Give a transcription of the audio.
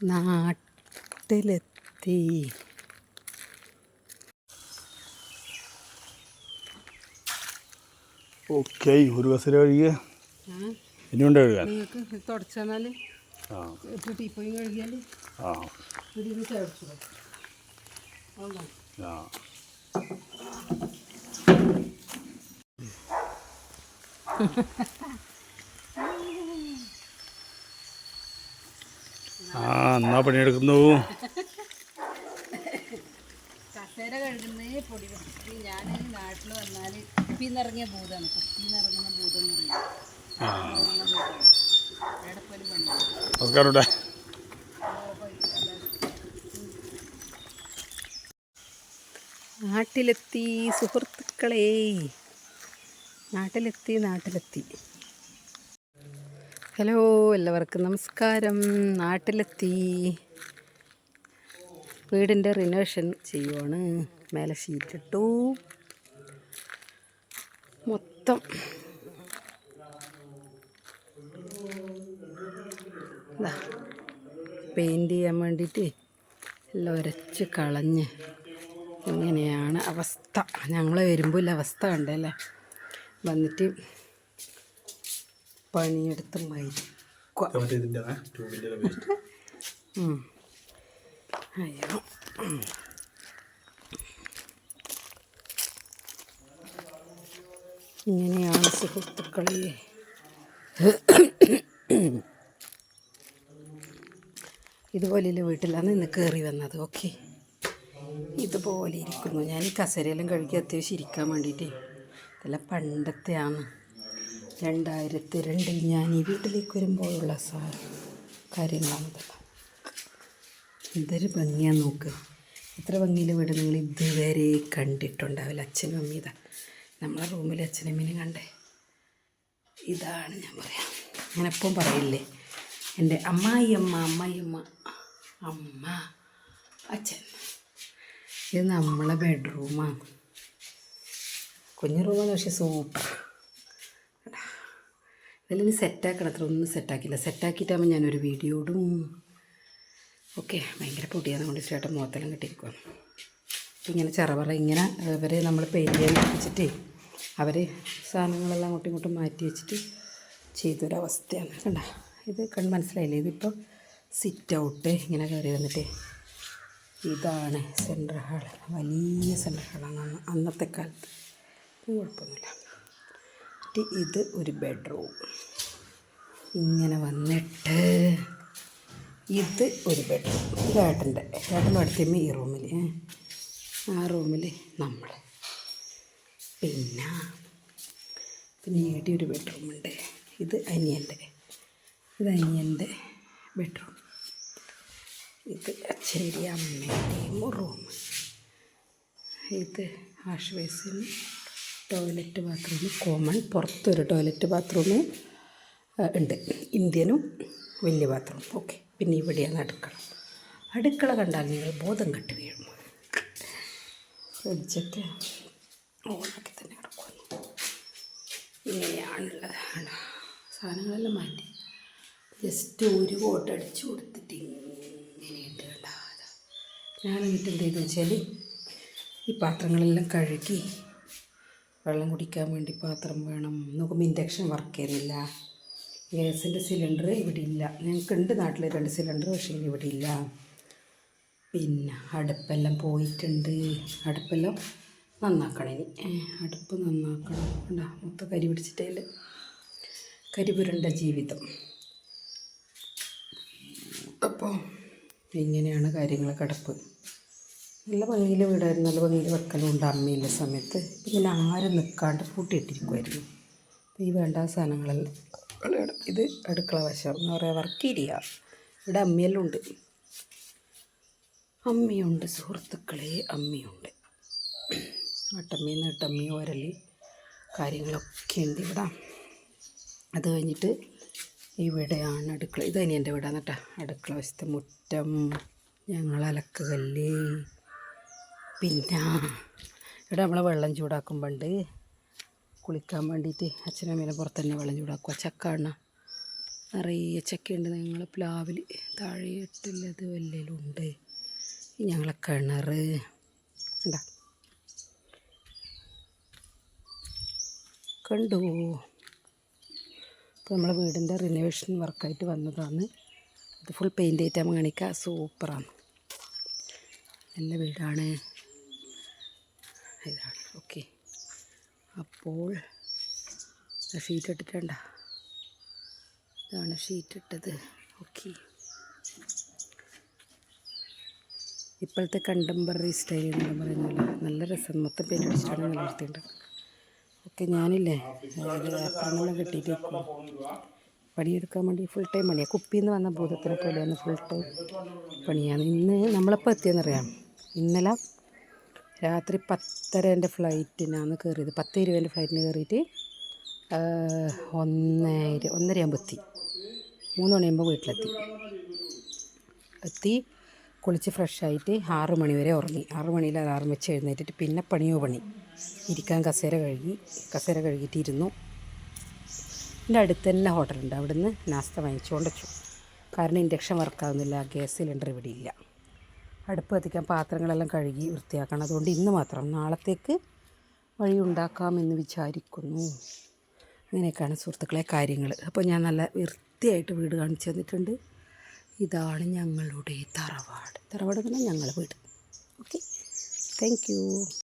നാട്ടിലെത്തി. ഓക്കെ ഒരു ബസ്സിൽ കഴുകിയ. ഇനിയുണ്ട് കഴുകാൻ? തുടച്ചാൽ ആ. ടീപ്പോയും കഴുകിയാൽ ആ. ഇതിന് ചേർച്ചു ആ ആ. എന്നാ പണിയെടുക്കുന്നു. കസേര കഴുകുന്നേ പൊടി പിടിച്ചിട്ട് ഞാൻ നാട്ടിൽ വന്നാൽ കുപ്പിന്നിറങ്ങിയ ഭൂതമാണ് കുപ്പിന്നിറങ്ങുന്ന ഭൂതം എന്ന് പറയുന്നത് ആ എവിടെ പോലും പണിയാണ് നമസ്കാരം ഇവിടെ നാട്ടിലെത്തി സുഹൃത്തുക്കളെ. നാട്ടിലെത്തി നാട്ടിലെത്തി. ഹലോ എല്ലാവർക്കും നമസ്കാരം. നാട്ടിലെത്തി. വീടിന്റെ റിനോവേഷൻ ചെയ്യുവാണ്. മേലെ ഷീറ്റിട്ടു. മൊത്തം. പെയിന്റ് ചെയ്യാൻ വേണ്ടിയിട്ട് എല്ലാം ഉരച്ച് കളഞ്ഞ് ഇങ്ങനെയാണ് അവസ്ഥ. ഞങ്ങൾ വരുമ്പോൾ ഇല്ല അവസ്ഥ ഉണ്ടല്ലേ വന്നിട്ട് പണിയെടുത്ത് മരിക്കുക. അയ്യോ. ഇങ്ങനെയാണ് സുഹൃത്തുക്കളെ. ഇതുപോലെയുള്ള വീട്ടിലാണ് ഇന്ന് കയറി വന്നത് ഓക്കെ. ഇതുപോലെ ഇരിക്കുന്നു. ഞാൻ ഈ കസരയെല്ലാം കഴുകി അത്യാവശ്യം ഇരിക്കാൻ വേണ്ടിയിട്ട്. ഇതെല്ലാം പണ്ടത്തെയാണ്. രണ്ടായിരത്തി രണ്ടിൽ ഞാൻ ഈ വീട്ടിലേക്ക് വരുമ്പോഴുള്ള സാ കാര്യങ്ങളാണ് ഇതെല്ലാം എന്തൊരു നോക്ക്. ഇത്ര ഭംഗിയിൽ വീട് നിങ്ങൾ ഇതുവരെ കണ്ടിട്ടുണ്ടാവില്ല. അച്ഛനും അമ്മയും ഇതാ. നമ്മളെ റൂമിൽ അച്ഛനും അമ്മീനും കണ്ടേ. ഇതാണ് ഞാൻ പറയാം. ഞാൻ എപ്പം പറയില്ലേ എന്റെ അമ്മായിയമ്മ അമ്മായിയമ്മ അമ്മ അച്ഛൻ. ഇത് നമ്മളെ ബെഡ്റൂമാണ് കുഞ്ഞു റൂമാണ് പക്ഷേ സൂപ്പർ ഇതിലിനി സെറ്റാക്കണം അത്ര ഒന്നും സെറ്റാക്കില്ല സെറ്റാക്കിയിട്ടാകുമ്പോൾ ഞാനൊരു വീഡിയോ ഇടും. ഓക്കെ ഭയങ്കര പൊടിയാണ്. കൊണ്ട് ചേട്ടൻ മുഖത്തെല്ലാം കിട്ടിയിരിക്കുക ഇങ്ങനെ ചെറവറ ഇങ്ങനെ അവരെ നമ്മൾ പെയിന്റ് ചെയ്യാൻ വെച്ചിട്ട് അവർ സാധനങ്ങളെല്ലാം അങ്ങോട്ടും ഇങ്ങോട്ടും മാറ്റി വെച്ചിട്ട് ചെയ്തൊരവസ്ഥയാണ്. കണ്ട? ഇത് കണ്ട് മനസ്സിലായില്ലേ? ഇതിപ്പോൾ സിറ്റ് ഔട്ട് ഇങ്ങനെ കയറി വന്നിട്ട്. ഇതാണ് സെൻട്രൽ ഹാൾ വലിയ സെൻട്രൽ ഹാളാണ് അന്നത്തെ കാലത്ത്. കുഴപ്പമൊന്നുമില്ല. എന്നിട്ട് ഇത് ഒരു ബെഡ്റൂം. ഇങ്ങനെ വന്നിട്ട് ഇത് ഒരു ബെഡ്റൂം. ഏട്ടന്റെ ഏട്ടന്റെ അടുത്തമ്മ ഈ റൂമിൽ ആ റൂമിൽ നമ്മൾ പിന്നെ പിന്നെ ഏടി ഒരു ബെഡ്റൂമുണ്ട് ഇത് അനിയന്റെ ഇത് അനിയന്റെ ബെഡ്റൂം. ഇത് അച്ഛന്റെയും അമ്മേന്റെയും റൂം. ഇത് ബേസിൻ ടോയ്ലറ്റ് ബാത്റൂം കോമൺ. പുറത്തൊരു ടോയ്ലറ്റ് ബാത്റൂം ഉണ്ട്. ഇന്ത്യനും വലിയ ബാത്റൂം. ഓക്കെ. പിന്നെ ഇവിടെയാണ് അടുക്കള. അടുക്കള കണ്ടാൽ നിങ്ങൾ ബോധം കെട്ട് വീഴും. ഫ്രിഡ്ജൊക്കെ ഓണാക്കി തന്നെ കിടക്കുന്നു. ഇങ്ങനെയാണുള്ളത്. സാധനങ്ങളെല്ലാം മാറ്റി. ജസ്റ്റ് ഒരു കോട്ട് അടിച്ചു കൊടുത്തിട്ട് ഇങ്ങനെയുണ്ട് കണ്ടാ ഞാൻ എന്നിട്ട് എന്ത് ചെയ്തു വെച്ചാൽ ഈ പാത്രങ്ങളെല്ലാം കഴുകി വെള്ളം കുടിക്കാൻ വേണ്ടി പാത്രം വേണം. നോക്കുമ്പോൾ ഇൻഡക്ഷൻ വർക്ക് ചെയ്യുന്നില്ല. ഗ്യാസിന്റെ സിലിണ്ടർ ഇവിടെ ഇല്ല. ഞങ്ങൾക്കുണ്ട് നാട്ടിൽ രണ്ട് സിലിണ്ടർ പക്ഷേ ഇവിടെ ഇല്ല. പിന്നെ അടുപ്പെല്ലാം പോയിട്ടുണ്ട്. അടുപ്പെല്ലാം നന്നാക്കണം ഇനി. അടുപ്പ് നന്നാക്കണം. കണ്ടോ മൊത്തം കരി പിടിച്ചിട്ടതിൽ കരിപുരണ്ട ജീവിതം. അപ്പോൾ ഇങ്ങനെയാണ് കാര്യങ്ങൾ കിടപ്പ്. നല്ല ഭംഗിയിൽ വീടായിരുന്നു. നല്ല ഭംഗിയിൽ വെക്കലുണ്ട് അമ്മയില്ല സമയത്ത്. പിന്നെ ആരും നിൽക്കാണ്ട് പൂട്ടിയിട്ടിരിക്കുമായിരുന്നു അപ്പോൾ ഈ വേണ്ട സാധനങ്ങളെല്ലാം. ഇത് അടുക്കള വശം എന്ന് പറയുക വർക്ക് ഏരിയ. ഇവിടെ അമ്മയെല്ലാം ഉണ്ട്. അമ്മയുണ്ട്. സുഹൃത്തുക്കളെ അമ്മയുണ്ട്. അട്ടമ്മി നീട്ടമ്മി ഓരൽ കാര്യങ്ങളൊക്കെ ഉണ്ട് ഇവിടെ. അത് കഴിഞ്ഞിട്ട് ഇവിടെയാണ് അടുക്കള. ഇത് ഇനി എന്റെ വീടാണ് കേട്ടോ. അടുക്കള വശത്തെ മുറ്റം ഞങ്ങൾ അലക്കുകല്ല് പിന്നെ ഇവിടെ നമ്മൾ വെള്ളം ചൂടാക്കുമ്പോണ്ട് കുളിക്കാൻ വേണ്ടിയിട്ട് അച്ഛനമ്മേനെ പുറത്ത് തന്നെ വെള്ളം ചൂടാക്കുക ചക്ക എണ്ണ. നിറയെ ചക്കയുണ്ട്. ഞങ്ങൾ പ്ലാവിൽ താഴെയിട്ടുള്ളത് ഉണ്ട് ഞങ്ങളെ കിണർ. ഉണ്ടാ കണ്ടു? ഇപ്പോൾ നമ്മളെ വീടിന്റെ റിനോവേഷൻ വർക്കായിട്ട് വന്നതാണ്. ഇത് ഫുൾ പെയിന്റ് ആയിട്ടാകുമ്പോൾ കാണിക്കുക സൂപ്പറാണ്. നല്ല വീടാണ്. ഇതാണ്. ഓക്കെ. അപ്പോൾ ഷീറ്റ് ഇട്ടിട്ടുണ്ട? ഇതാണ് ഷീറ്റ് ഇട്ടത്. ഓക്കെ. ഇപ്പോഴത്തെ കണ്ടംപററി സ്റ്റൈൽ എന്ന് പറയുന്നത് നല്ല രസം. മൊത്തം പേര് അടിച്ചിട്ടാണ് നല്ല വൃത്തിയുണ്ട് ഓക്കെ ഞാനില്ലേ അപ്പറന്നെല്ലാം കിട്ടിയിട്ട് പണിയെടുക്കാൻ വേണ്ടി ഫുൾ ടൈം പണിയാണ് കുപ്പിയിൽ നിന്ന് വന്ന ഭൂതത്തിനെ പോലെയാണ് ഫുൾ ടൈം പണിയാണ്. ഇന്ന് നമ്മളിപ്പോൾ എത്തിയെന്നറിയാം. ഇന്നലെ രാത്രി പത്തര എന്റെ ഫ്ലൈറ്റിനാണ് കയറിയത്. പത്ത് ഇരുപതിന്റെ ഫ്ലൈറ്റിന് കയറിയിട്ട് ഒന്നര ഒന്നരയാകുമ്പോൾ എത്തി മൂന്ന് മണിയാകുമ്പോൾ വീട്ടിലെത്തി. എത്തി കുളിച്ച് ഫ്രഷായിട്ട് ആറ് മണി വരെ ഉറങ്ങി. ആറ് മണിയിൽ അലാറം വെച്ച് എഴുന്നേറ്റിട്ട് പിന്നെ പണിയോ പണി. ഇരിക്കാൻ കസേര കഴുകി കസേര കഴുകിയിട്ട് ഇരുന്നു എന്റെ അടുത്ത് തന്നെ ഹോട്ടലുണ്ട്. അവിടുന്ന് നാസ്ത വാങ്ങിച്ചുകൊണ്ട് വെച്ചു. കാരണം ഇൻഡക്ഷൻ വർക്കാവുന്നില്ല ഗ്യാസ് സിലിണ്ടർ ഇവിടെ ഇല്ല അടുപ്പ് കത്തിക്കാൻ പാത്രങ്ങളെല്ലാം കഴുകി വൃത്തിയാക്കണം. അതുകൊണ്ട് ഇന്ന് മാത്രം. നാളത്തേക്ക് വഴി ഉണ്ടാക്കാമെന്ന് വിചാരിക്കുന്നു. അങ്ങനെയൊക്കെയാണ് സുഹൃത്തുക്കളെ കാര്യങ്ങൾ അപ്പോൾ ഞാൻ നല്ല വൃത്തിയായിട്ട് വീട് കാണിച്ചു തന്നിട്ടുണ്ട്. ഇതാണ് ഞങ്ങളുടെ തറവാട്. തറവാട് എന്ന് പറഞ്ഞാൽ ഞങ്ങളുടെ വീട്. Okay thank